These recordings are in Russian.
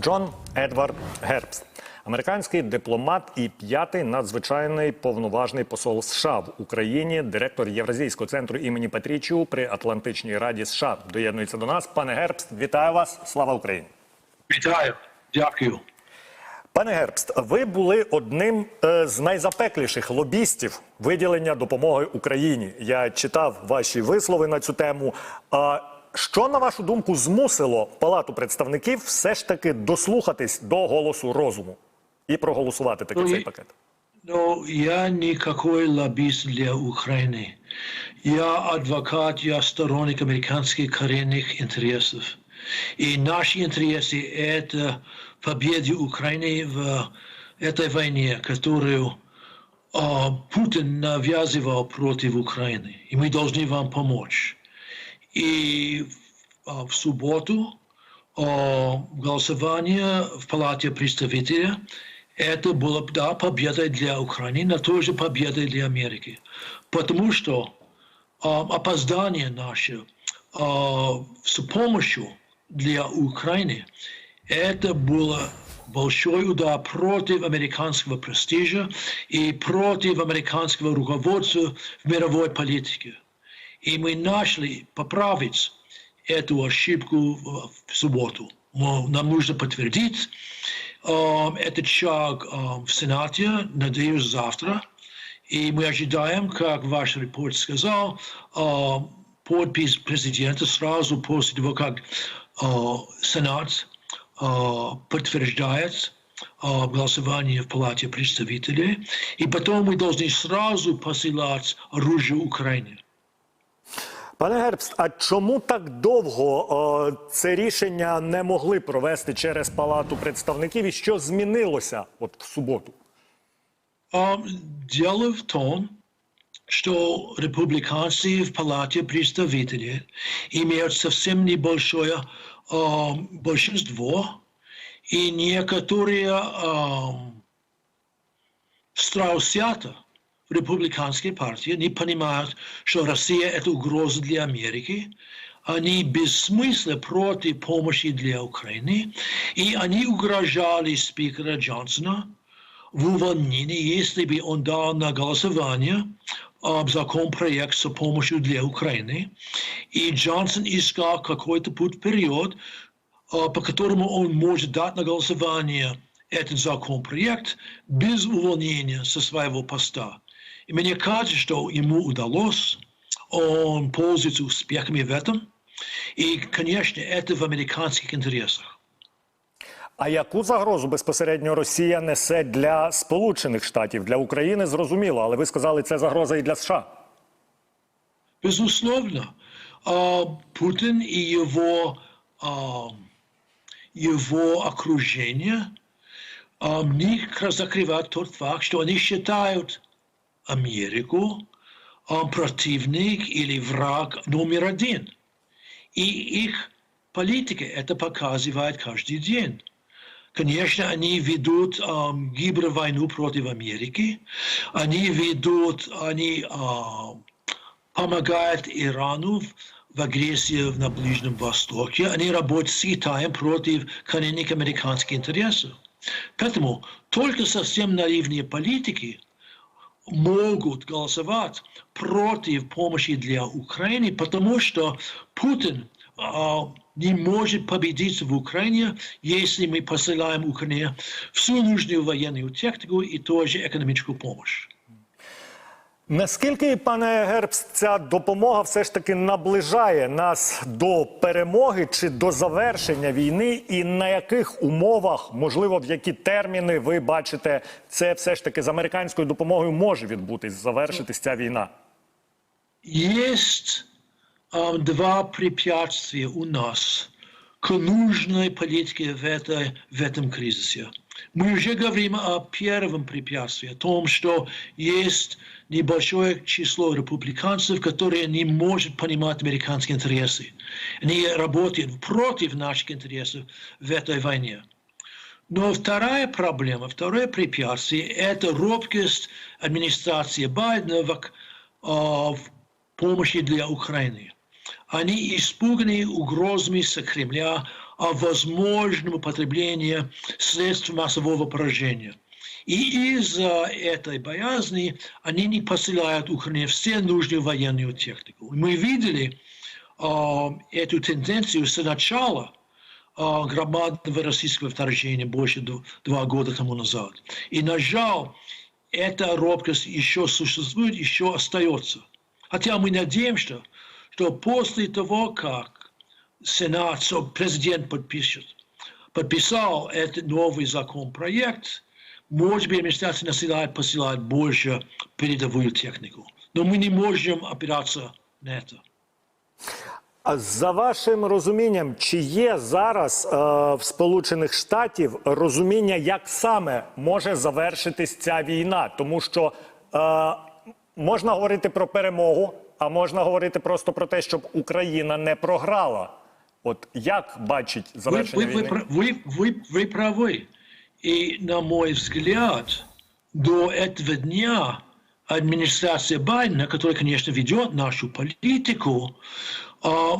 Джон Едвард Гербст, американський дипломат і п'ятий надзвичайний повноважний посол США в Україні, директор Євразійського центру імені Патрічіу при Атлантичній раді США. Доєднується до нас. Пане Гербст, вітаю вас! Слава Україні! Вітаю, дякую. Пане Гербст, ви були одним е, з найзапекліших лобістів виділення допомоги Україні. Я читав ваші вислови на цю тему. А що, на вашу думку, змусило Палату представників все ж таки дослухатись до голосу розуму і проголосувати таки Ну, цей і- пакет? Но я никакой лоббист для Украины. Я адвокат, я сторонник американских коренных интересов. И наши интересы – это победа Украины в этой войне, которую а, Путин навязывал против Украины. И мы должны вам помочь. И а, в субботу а, голосование в Палате представителей это была да, победа для Украины, но тоже победа для Америки. Потому что а, опоздание наше а, с помощью для Украины это было большой удар против американского престижа и против американского руководства в мировой политике. И мы нашли поправить эту ошибку в субботу. Нам нужно подтвердить э, этот шаг э, в Сенате, надеюсь, завтра. И мы ожидаем, как ваш репорт сказал, э, подпись президента сразу после того, как э, Сенат э, подтверждает э, голосование в Палате представителей. И потом мы должны сразу посылать оружие Украине. Пане Гербст, а чому так довго е, це рішення не могли провести через Палату представників? І що змінилося от в суботу? А, Дело в том, что республиканцы в Палате представителей имеют совсем небольшое и некоторые а, страусята республиканской партии не понимают, что Россия – это угроза для Америки, они без смысла против помощи для Украины, и они угрожали спикера Джонсона в увольнении, если бы он дал на голосование а, законопроект с помощью для Украины. И Джонсон искал какой-то путь вперед, по которому он может дать на голосование этот законопроект без увольнения со своего поста. И мне кажется, что ему удалось, он пользуется успехами в этом. И, конечно, это в американских интересах. А яку загрозу безпосередньо Росія несе для Сполучених Штатів для України? Зрозуміло, але ви сказали, це загроза і для США. Безусловно, а, Путин и его, а, его окружение а, не закрывают тот факт, что они считают Америку а, противник или враг номер один. И их политика это показывает каждый день. Конечно, они ведут ам, гибровойну против Америки, они ведут, они ам, помогают Ирану в агрессии на Ближнем Востоке, они работают с Китаем против коренных американских интересов. Поэтому только совсем наивные политики могут голосовать против помощи для Украины, потому что Путин а, не может победить в Украине, если мы посылаем Украине всю нужную военную технику и тоже экономическую помощь. Наскільки, пане Гербст, ця допомога все ж таки наближає нас до перемоги чи до завершення війни, і на яких умовах, можливо, в які терміни ви бачите, це все ж таки з американською допомогою може відбутись, завершитись ця війна? Есть а, два препятствия у нас к нужной политике в, этой, в этом кризисе. Мы уже говорим о первом препятствии, о том, что есть небольшое число республиканцев, которые не могут понимать американские интересы. Они работают против наших интересов в этой войне. Но вторая проблема, второе препятствие – это робкость администрации Байдена в, а, в помощи для Украины. Они испуганы угрозами с Кремля о возможном употреблении средств массового поражения. И из-за этой боязни они не посылают Украине все нужную военную технику. Мы видели э, эту тенденцию с начала э, громадного российского вторжения больше д- два года тому назад. И, на жаль, эта робкость еще существует, еще остается. Хотя мы надеемся, что после того, как Сенат, президент подпишет, подписал этот новый законопроект, может быть, администрация начинает посылать больше передовую технику. Но мы не можем опираться на это. А За вашим розумінням, чи є зараз е, в Сполучених Штатів розуміння, як саме може завершитись ця війна? Тому що е, можна говорити про перемогу, а можна говорити просто про те, щоб Україна не програла. От як бачить Вы, завершення вы, вы, війни? пр- вы, вы, вы правы. И, на мой взгляд, до этого дня администрация Байдена, которая, конечно, ведет нашу политику, а,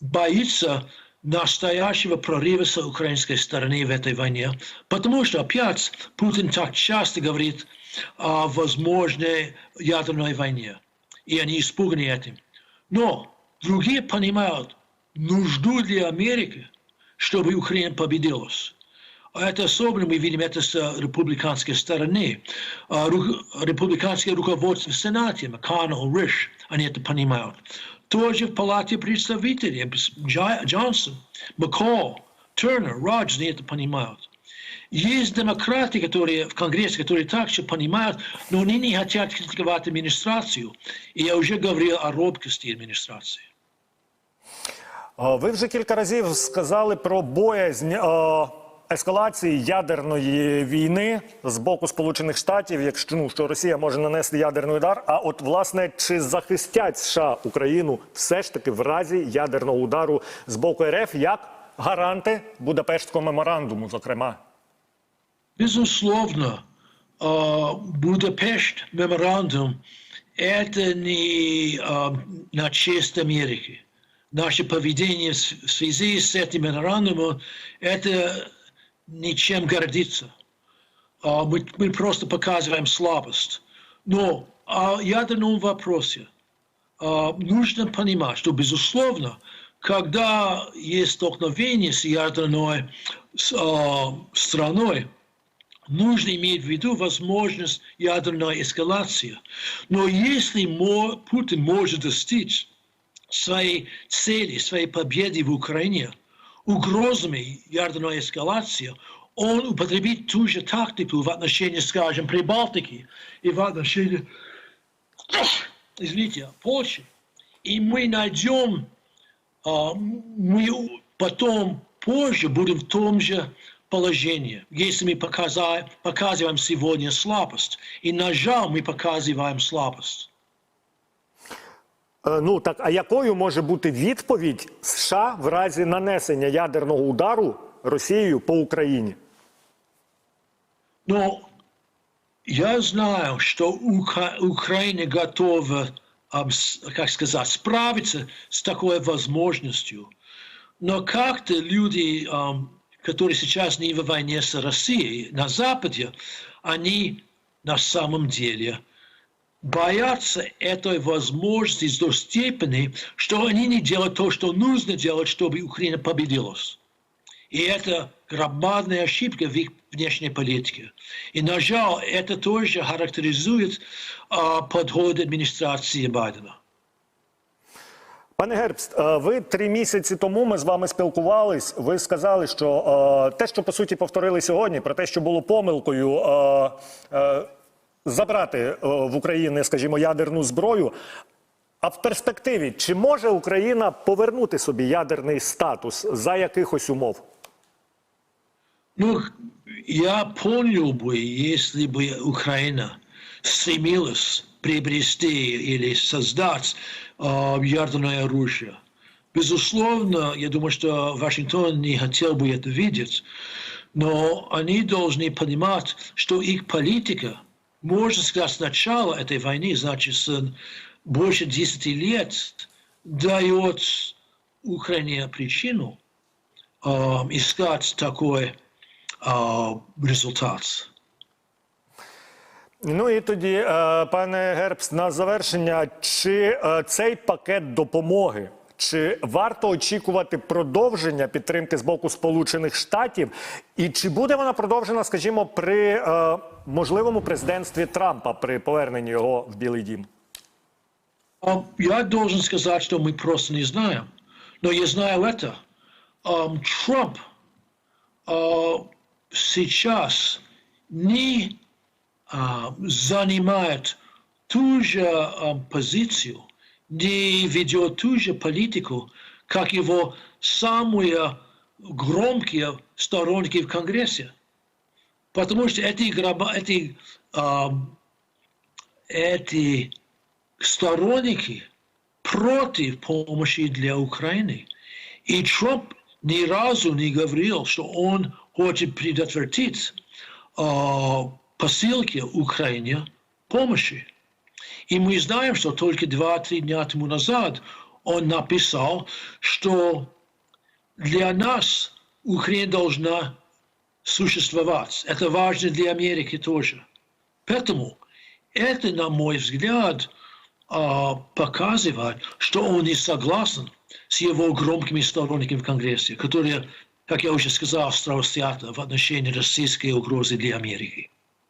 боится настоящего прорыва с украинской стороны в этой войне. Потому что, опять, Путин так часто говорит о возможной ядерной войне. И они испуганы этим. Но другие понимают нужду для Америки, чтобы Украина победилась. А Это особенно мы видим это с э, республиканской стороны. А, Республиканское руководство в Сенате, МакКоннелл, Риш, они это понимают. Тоже в Палате представителей, Джонсон, МакКолл, Тернер, Роджерс, они это понимают. Есть демократы, которые в Конгрессе, которые также понимают, но они не хотят критиковать администрацию. И я уже говорил о робкости администрации. Е, Ви вже кілька разів сказали про боязнь ескалації ядерної війни з боку Сполучених Штатів, якщо ну, що Росія може нанести ядерний удар. А от власне чи захистять США Україну все ж таки в разі ядерного удару з боку РФ як гаранти Будапештського меморандуму, зокрема? Безусловно, э, Будапешт меморандум – это не э, на честь Америки. Наше поведение в с- в связи с этим меморандумом – это ничем гордиться. А Мы, мы просто показываем слабость. Но о ядерном вопросе а, нужно понимать, что, безусловно, когда есть столкновение с ядерной с, а, страной, нужно иметь в виду возможность ядерной эскалации. Но если мо- Путин может достичь своей цели, своей победы в Украине угрозами ядерной эскалации, он употребит ту же тактику в отношении, скажем, Прибалтики и в отношении, извините, Польши. И мы найдем, мы потом позже будем в том же положении, если мы показываем сегодня слабость. И на жаль, мы показываем слабость. Е, Ну так, а якою може бути відповідь США в разі нанесення ядерного удару Росією по Україні? Но я знаю, что Ука- Украина готова, обс- как сказать, справиться с такой возможностью. Но как-то люди, ам, которые сейчас не в войне с Россией, на Западе, они на самом деле боятся этой возможности до степени, что они не делают то, что нужно делать, чтобы Украина победилась. И это громадная ошибка в их внешней политике. И, на жаль, это тоже характеризует а, подход администрации Байдена. Пане Гербст, е, ви три місяці тому ми з вами спілкувались. Ви сказали, що е, те, що по суті повторили сьогодні, про те, що було помилкою е, е, забрати е, в України, скажімо, ядерну зброю. А в перспективі чи може Україна повернути собі ядерний статус за якихось умов? Ну, я понял бы, если бы Украина стремилась приобрести или создать а, ядерное оружие. Безусловно, я думаю, что Вашингтон не хотел бы это видеть, но они должны понимать, что их политика, можно сказать, с начала этой войны, значит, больше 10 лет, дает Украине причину а, искать такой а, результат. Ну і тоді, пане Гербс, на завершення, чи цей пакет допомоги, чи варто очікувати продовження підтримки з боку Сполучених Штатів, і чи буде вона продовжена, скажімо, при е, можливому президентстві Трампа при поверненні його в Білий Дім? Я должен сказать, что мы просто не знаем. Но я знаю это. Ам, Трамп а, сейчас не а, занимает ту же позицию, не ведет ту же политику, как его самые громкие сторонники в Конгрессе. Потому что эти, граба- эти, ам, эти сторонники против помощи для Украины. И Трамп ни разу не говорил, что он хочет предотвратить а, посылки Украине помощи. И мы знаем, что только 2-3 дня тому назад он написал, что для нас Украина должна существовать. Это важно для Америки тоже. Поэтому это, на мой взгляд, а, показывает, что он не согласен с его громкими сторонниками в Конгрессе, которые, как я уже сказал, стоят в отношении российской угрозы для Америки.